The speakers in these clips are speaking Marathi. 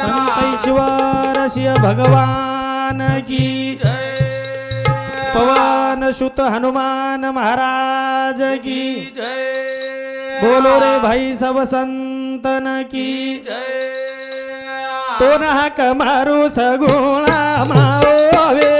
ईश्वर शिव भगवान की पवन सुत हनुमान महाराज की बोलो रे भाई सब संतन की तो ना कमारू सगुणा माओ वे।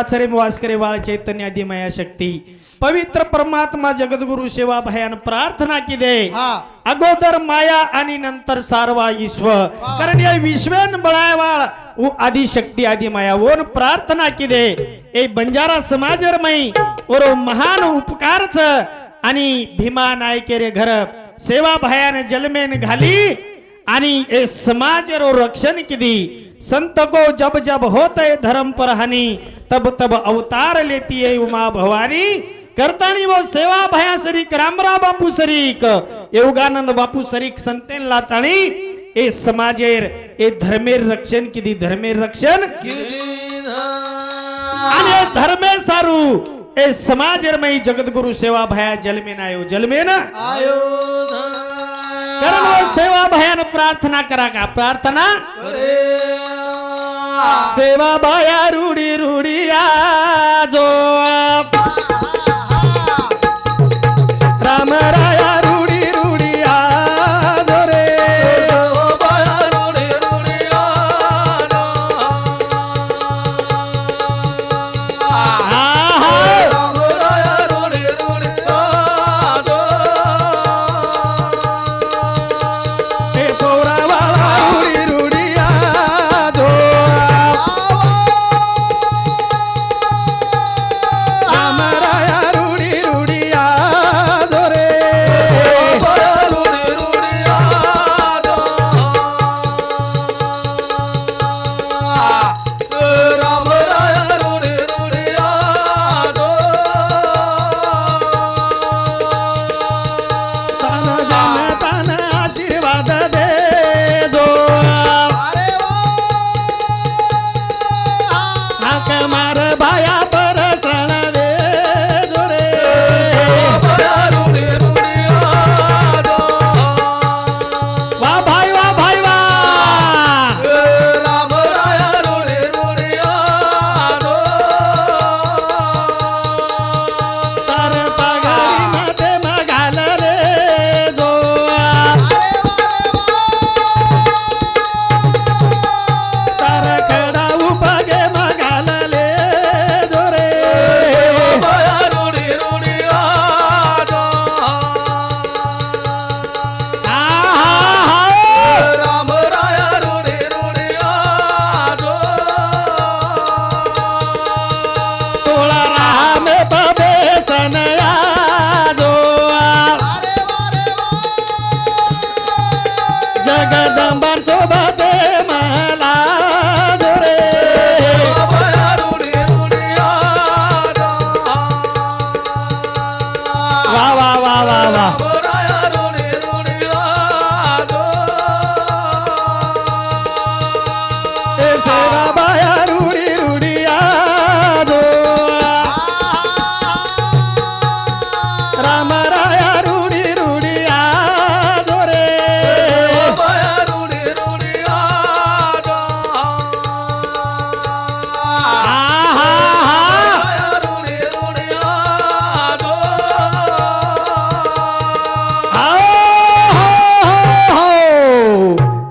हो चराचरे वास करे वाळ चैतन्य आदि माया शक्ती. पवित्र परमात्मा जगद्गुरु सेवा भयान प्रार्थना की दे. अगोदर माया आणि नंतर सारवा ईश्वर कारण या विश्वेन बळायवाळ आदि शक्ती आदि माया ओन प्रार्थना की दे. ए बंजारा समाजरमई ओरो महान उपकारच आणि भीमा नायकेरे घर सेवा भयान जलमेन घाली आणि ए समाज रो रक्षण किदी संत को जब जब होते धर्म पर हानि तब तब अवतार लेती है उमा भवानी। करतानी वो सेवा भया सरीक रामरा बापू सरीक। योगानंद बापू सरीक संतेन लाताणी ए समाजेर ए धर्मेर रक्षण किदी धर्मेर रक्षण? आणि धर्मे सारू। ए समाजेर मई जगदगुरु सेवा भया जलमेन आयो जलमेन। कारण सेवा भयान प्रार्थना करा का? प्रार्थना? सेवा बाया रूढी रूढी आजो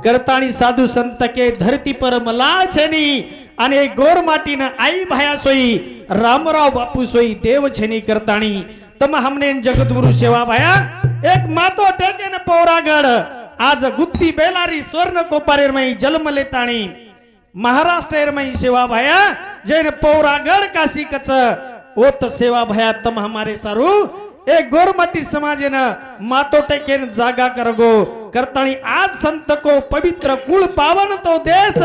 કરતાણી સાધુ સંત કે ધરતી પર મલા છેની અને ગોર માટીના આઈ ભાયા સોઈ રામરાવ બાપુ સોઈ દેવ છેની કરતાણી तम हमने जगद्गुरु सेवा भाया। एक मातो टेके न पौरागड आज गुत्ती बेलारी स्वर्ण कोपारेर मई जन्म लेताणी। महाराष्ट्र मई सेवा भाया। जैन पौरागड काशी कच। ओत सेवा भया तम हमारे सारू। एक गोरमटी न मातोटे केन जागा करगो। करतानी आज संत को पवित्र कुळ पावन तो देश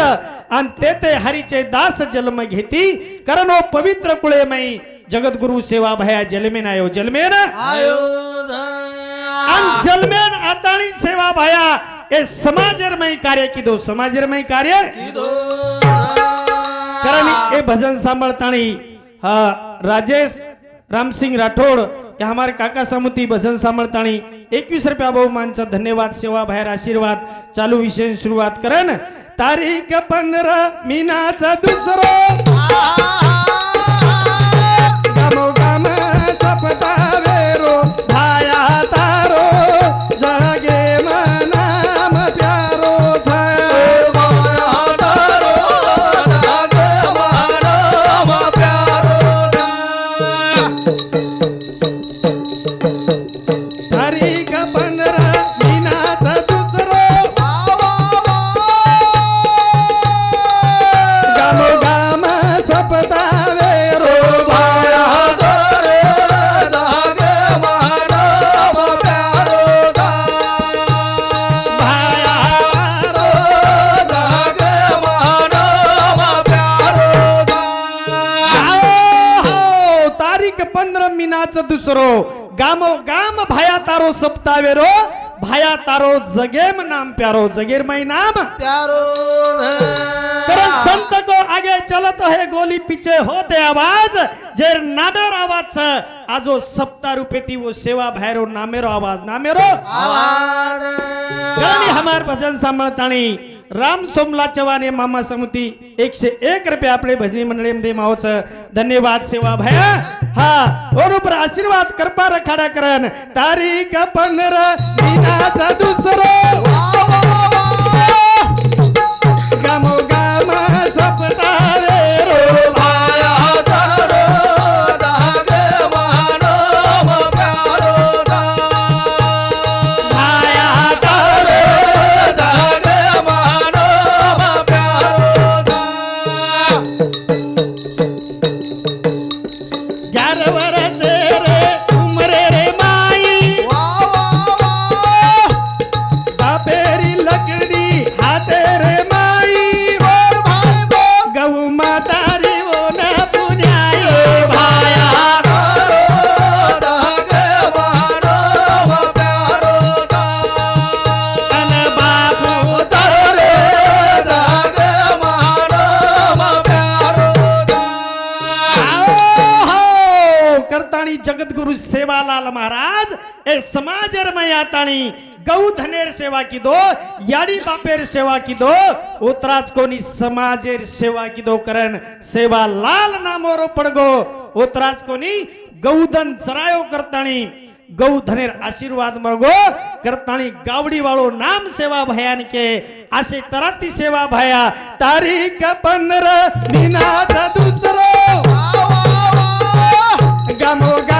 आणि हरिचे दास जन्म घेती। करणो पवित्र कुले मई जगद्गुरु सेवा भया जलमेन आयो जलमेन? आयो आणि जलमेन आताणी सेवा भया ए समाजरमय कार्य किदो समाजरमय कार्य? दो कारण ए भजन सांभाळताणी. राजेश रामसिंग राठोड या हमारे काका समिती भजन सांभाळताणी. एकवीस रुपया बहुमानचा धन्यवाद सेवा बाहेर आशीर्वाद. चालू विषय सुरुवात करण. तारीख पंधरा मीनाचा दुसरा. जगेम नाम प्यारो जगेर मै नाम। कारण संत को आगे चलत है गोली पीछे होते आवाज। जेर नामेर आवाज आजो सप्ता रुपये ती वो सेवा भैरो नामेरो आवाज नामेरो। कारण हमार भजन सांभाळतानी राम सोमला चव्हाण मामा समिती एकशे एक रुपये आपले भजनी मंडळीमध्ये मावच. धन्यवाद सेवा भया. हा बरोबर आशीर्वाद करपा रखाडा करन तारीख पंधरा दिनाचा दुसरो. सेवालाल महाराज ए समाजर में आताणी गौ धनेर सेवा की दो याडी बापेर सेवा की दो उतराज कोणी समाजेर सेवा की दो करन सेवा लाल नामोरो पडगो उतराज कोणी गौधन चरायो करताणी गौ धनेर आशीर्वाद मळगो करताणी गावडी वाळो नाम सेवा भयान के आशे तराती सेवा भया तारीख पंधरा मीनाचा दुसरो. गामो गाम.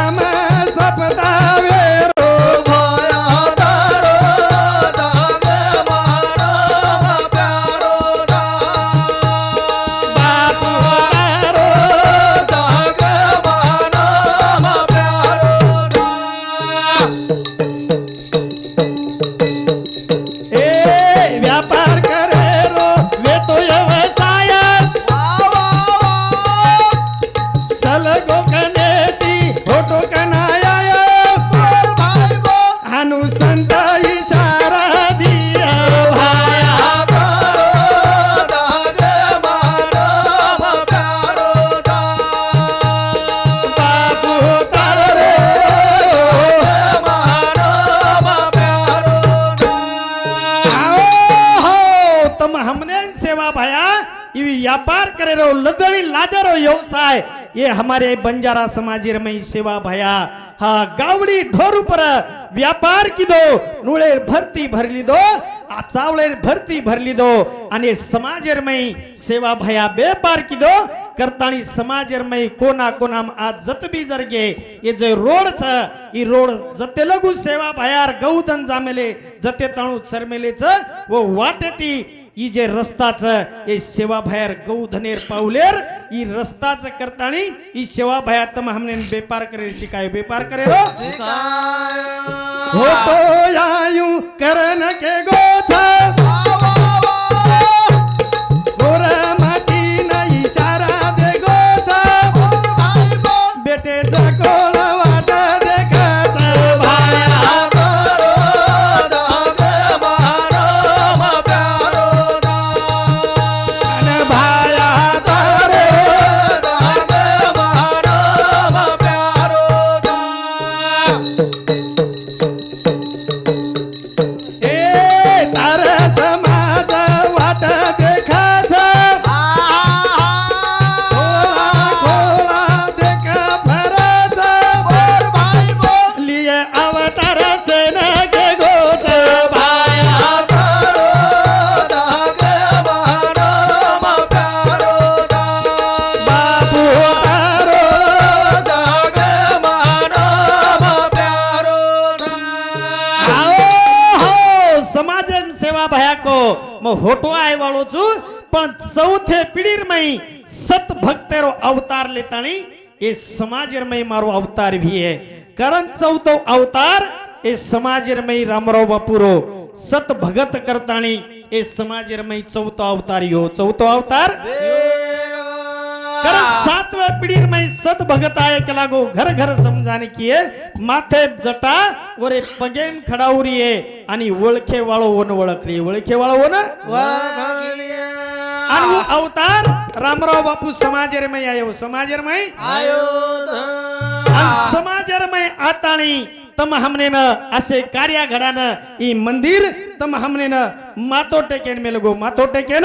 आदर व्यवसाय ये हमारे बंजारा समाज में सेवा भया। हा गावड़ी ढोर पर व्यापार की दो नुळे भरती भरली दो चावलेर भरती भरली दो आणि समाज में सेवा भया व्यापार की दो करतानी समाज में कोना कोना आज जतबी जरगे ये जे रोडच ई रोड जते लगू सेवा भयार गौधन जामेले जते तणू चरमेलेच व वाटेती ई जे रस्ताच हे सेवा भयार गौधनेर पावलेर ई रस्ताच करताणी ई सेवा भया तम हमने व्यापार करे शिकाय व्यापार करे रो हो तो आयु अवतार लेताणी એ સમાજરમય મારો અવતાર ભી હે કારણ ચૌથો અવતાર એ સમાજરમય રામરાવ બાપુરો સત ભગત કરતાણી એ સમાજરમય ચૌથો અવતાર યો ચૌથો અવતાર कारण सातव्या पिढीर सत भगत आहे के लागो घर घर समजाने की आहे. माथे जटा वरे पगेम खडावरी आहे आणि ओळखे वाळो ओन ओळखली ओळखे वाळो ओन अवतार रामराव बापू समाजरमय आयो समाजरमय? आणि समाजरमय आताणी तम हमने न असे कार्य घडान ई मंदिर तम हमने न मातो टेकेन में लगो मातो टेकेन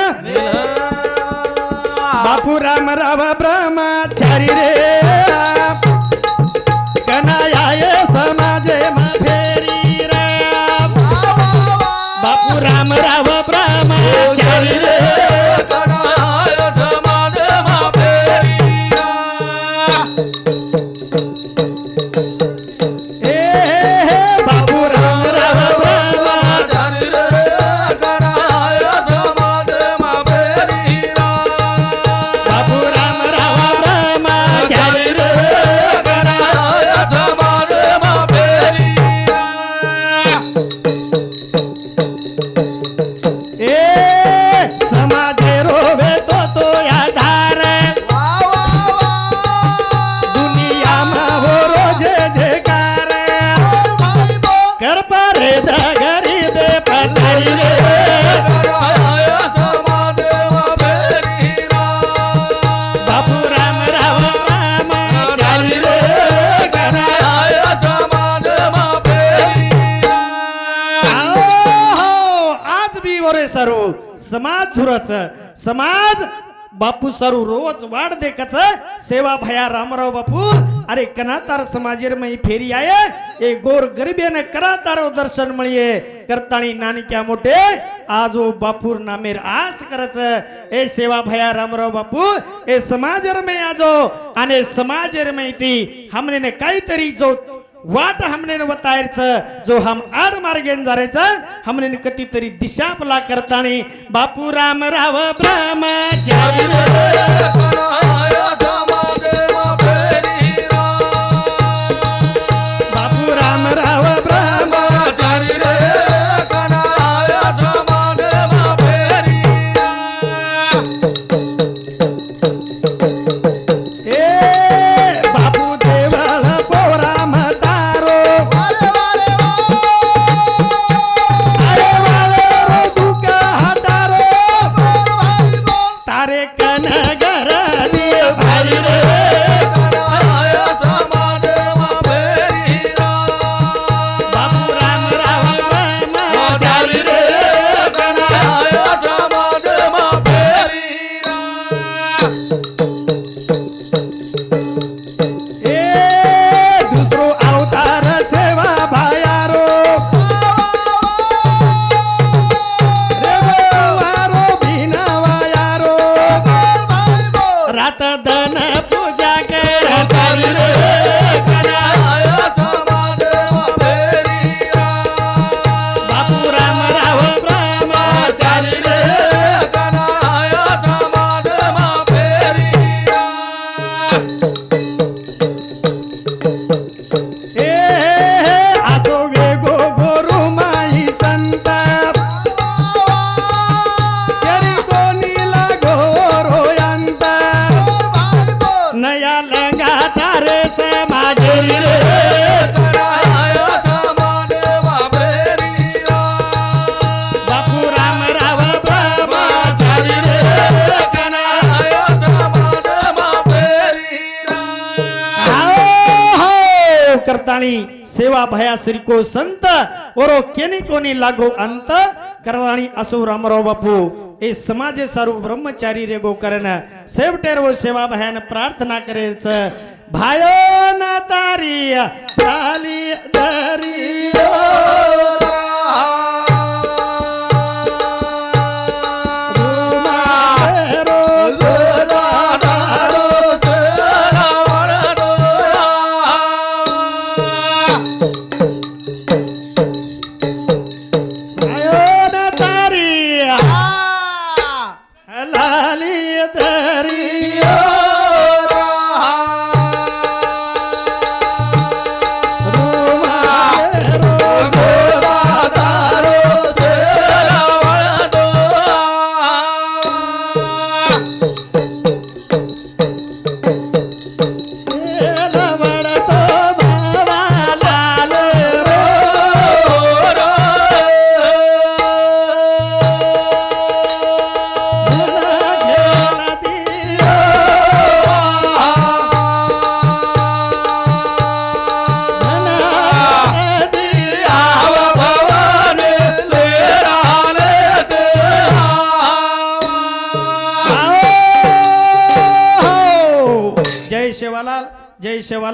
बापू राम राव ब्रह्मचारी रे. कनायाय समाजे मा फेरी रे. बापू राम राव ब्रह्मचारी सारू समाज झुरच समाज बापू सारू रोज वाढ देखच सेवा भया रामराव बापू. अरे कनातार समाजेर मई फेरी आहे ए गोर गरिबेने करा तारो दर्शन मळिये. करताणी नानक्या मोठे आजो बापूर नामेर आस करच. ए सेवा भया रामराव बापू ए समाजेर में आजो आणि समाजेर में ती हमने ने काहीतरी जो वाट हमने न बतायचं जो हम आड मार्गेन जायचं हमने न कितीतरी दिशा पला करतानी बापू राम राव ब्रह्मचारी हो करताणी सेवा भया श्रीको संत ओरो केनी कोनी लागो अंत करवाणी असो रामराव बापू। ए समाज सर्व ब्रह्मचारी रेगो करन सेवटेर वो सेवा भयान प्रार्थना करेच भायो ना तारी ताली दरी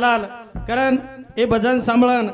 जय कारण हे भजन सांभाळण